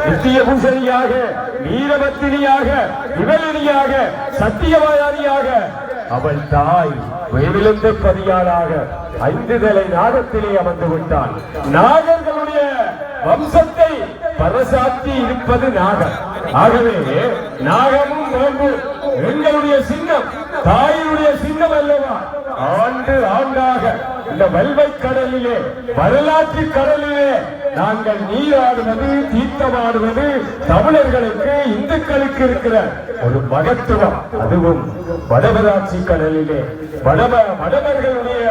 நித்திய பூசணியாக வீரபத்தினியாக விவலினியாக சத்தியவாயாரியாக அவள் தாய் வேவிழுந்த பதியாளாக ஐந்து தலை நாகத்திலே அமர்ந்து விட்டாள் நாகர்களுடைய வம்சத்தை பரசாத்தி இருப்பது நாகம். ஆகவே நாகமும் நோன்பு எங்களுடைய சின்னம் தாயினுடைய சின்னம் அல்லவா? ஆண்டு ஆண்டாக இந்த வல்வை கடலிலே வரலாற்று கடலிலே நாங்கள் நீராடுவது தீர்த்தமாடுவது தமிழர்களுக்கு இந்துக்களுக்கு இருக்கிற ஒரு மகத்துவம். அதுவும் வடமராட்சி கடலிலே. வடம வடவர்களுடைய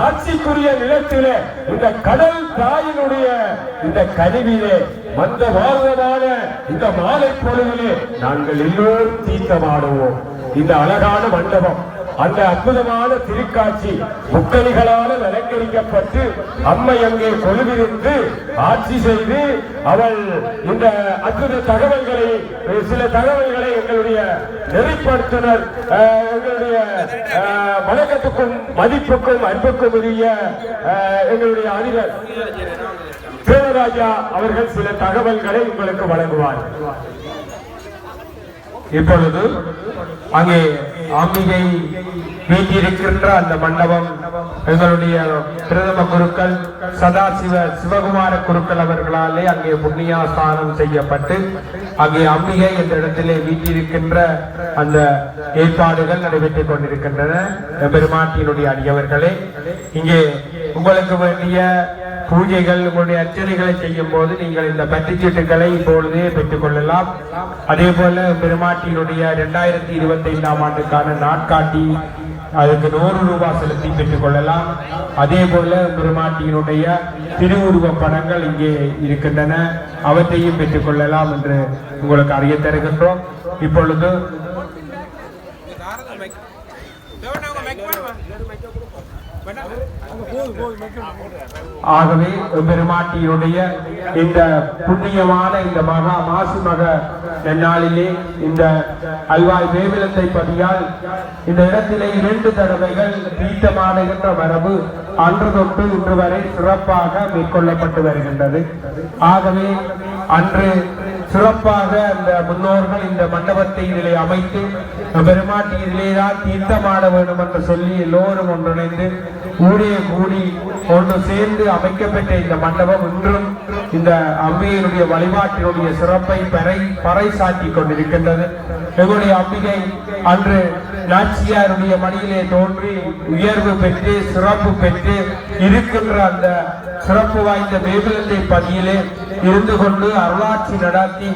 ஆட்சிக்குரிய நிலத்திலே இந்த கடல் தாயினுடைய இந்த கருவிலே மந்த வாழ்வதான இந்த மாலை பொழுதிலே நாங்கள் எல்லோரும் தீர்த்தமாடுவோம். இந்த அழகான மண்டபம். அந்த அற்புதமான திருக்காட்சி முக்கணிகளால் அலங்கரிக்கப்பட்டு அம்மை அங்கே கொழுவிருந்து ஆட்சி செய்து அவள் இந்த அற்புத தகவல்களை சில தகவல்களை எங்களுடைய நெறிப்படுத்துனர் அஹ், எங்களுடைய அஹ், வணக்கத்துக்கும் மதிப்புக்கும் அன்புக்கும் உரிய அஹ், எங்களுடைய அதிபர் தேவராஜா அவர்கள் சில தகவல்களை உங்களுக்கு வழங்குவார். இப்பொழுது அங்கே அம்பிகை வீட்டிருக்கின்ற அந்த மண்டபம் எங்களுடைய பிரதம குருக்கள் சதாசிவ சிவகுமார குருக்கள் அவர்களாலே அங்கே புண்ணியாஸ்தானம் செய்யப்பட்டு அங்கே அம்பிகை என்ற இடத்திலே வீட்டிருக்கின்ற அந்த ஏற்பாடுகள் நடைபெற்றுக் கொண்டிருக்கின்றன. பெருமாட்டியினுடைய அடியவர்களே இங்கே உங்களுக்கு வேண்டிய பூஜைகள் உங்களுடைய அர்ச்சனைகளை செய்யும் போது நீங்கள் இந்த பற்றுச்சீட்டுகளை இப்பொழுதே பெற்றுக் கொள்ளலாம். அதே போல பெருமாட்டியினுடைய இரண்டாயிரத்தி இருபத்தி ஐந்தாம் ஆண்டுக்கான நாட்காட்டி அதுக்கு நூறு ரூபாய் செலுத்தி பெற்றுக் கொள்ளலாம். அதே போல பெருமாட்டியினுடைய திருவுருவ படங்கள் இங்கே இருக்கின்றன. அவற்றையும் பெற்றுக் கொள்ளலாம் என்று உங்களுக்கு அறிய தருகின்றோம் இப்பொழுது ஆகவே பெருமாட்டியினுடைய இந்த புண்ணியமான இந்த மகா மாசு மக நன்னாளிலே இந்த அல்வாய் வேவிலத்தை பதியால் இந்த இடத்திலே இரண்டு தடவைகள் தீர்த்தமாடுகின்ற மரபு அன்று தொட்டு இன்று வரை சிறப்பாக மேற்கொள்ளப்பட்டு வருகின்றது. ஆகவே அன்று சிறப்பாக அந்த முன்னோர்கள் இந்த மண்டபத்தை இதிலே அமைத்து பெருமாட்டி இதிலே தான் தீர்த்தமாட வேண்டும் என்று சொல்லி எல்லோரும் ஒன்றிணைந்து கூடிய கூடி ஒன்று சேர்ந்து அமைக்கப்பட்ட இந்த மண்டபம் இன்றும் இந்த அம்பிகையினுடைய வழிபாட்டினுடைய சிறப்பை பறை பறை சாட்டி கொண்டிருக்கின்றது. எங்களுடைய அம்பிகை அன்று நாச்சியாருடைய மணியிலே தோன்றி உயர்வு பெற்று சிறப்பு பெற்று இருக்கின்ற அந்த சிறப்பு வாய்ந்த வேபிலத்தை பதியிலே இருந்து கொண்டு அருளாட்சி நடாத்தி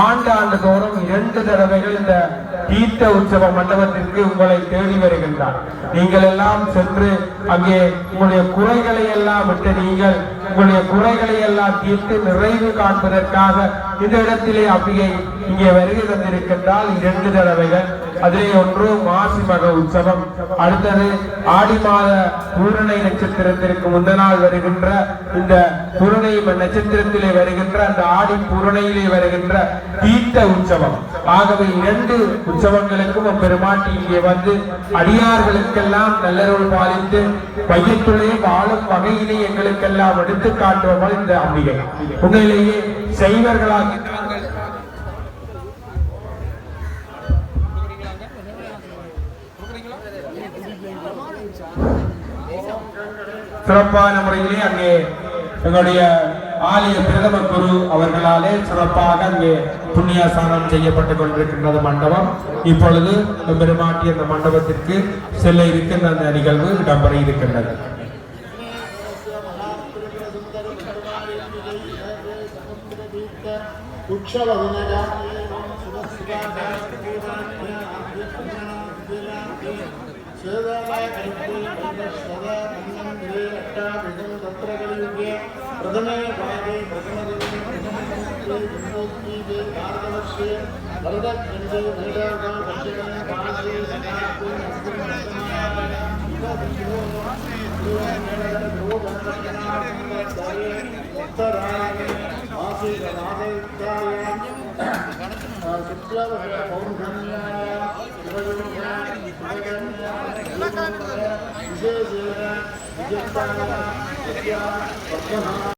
ஆண்டு ஆண்டு தோறும் இரண்டு தடவைகள் இந்த தீர்த்த உற்சவ மண்டபத்திற்கு உங்களை தேடி வருகின்றார். நீங்கள் எல்லாம் சென்று அங்கே உங்களுடைய குறைகளை எல்லாம் விட்டு நீங்கள் உங்களுடைய குறைகளை எல்லாம் தீர்த்து நிறைவு காண்பதற்காக இந்த இடத்திலே அம்பிகை இங்கே வருகை தந்திருக்கின்றால் இரண்டு தடவைகள் அதிலே ஒன்று மாசி மக உற்சவம் அடுத்தது ஆடி மாத பூரணை நட்சத்திரத்திற்கு முந்த நாள் வருகின்ற இந்த பூரணை நட்சத்திரத்திலே வருகின்ற அந்த ஆடி பூரணையிலே வருகின்ற தீர்த்த உற்சவம். ஆகவே இரண்டு உற்சவங்களுக்கும் பெருமாட்டி இங்கே வந்து அடியார்களுக்கெல்லாம் நல்லருள் பாலித்து பையத்துளே வாழும் வகையிலே எங்களுக்கெல்லாம் எடுத்து காட்டுபவள் இந்த அம்பிகை. உண்மையிலேயே செய்வர்களாக சிறப்பான முறையிலே அங்கே எங்களுடைய ஆலய பிரதம குரு அவர்களாலே சிறப்பாக அங்கே புண்ணியாசானம் செய்யப்பட்டுக் கொண்டிருக்கின்றது மண்டபம். இப்பொழுது பெருமாட்டி அந்த மண்டபத்திற்கு செல்ல இருக்கின்ற அந்த நிகழ்வு இடம்பெற இருக்கின்றது. प्रथमे भागे प्रथमदिने प्रथमदिने भारतवर्षे वरदखण्डे मैदागा दक्षिणे भागे सनातने उत्तरायणे आसीत् नागयुक्तायां शुक्लवर्ष पौर्णम्यायां విశేష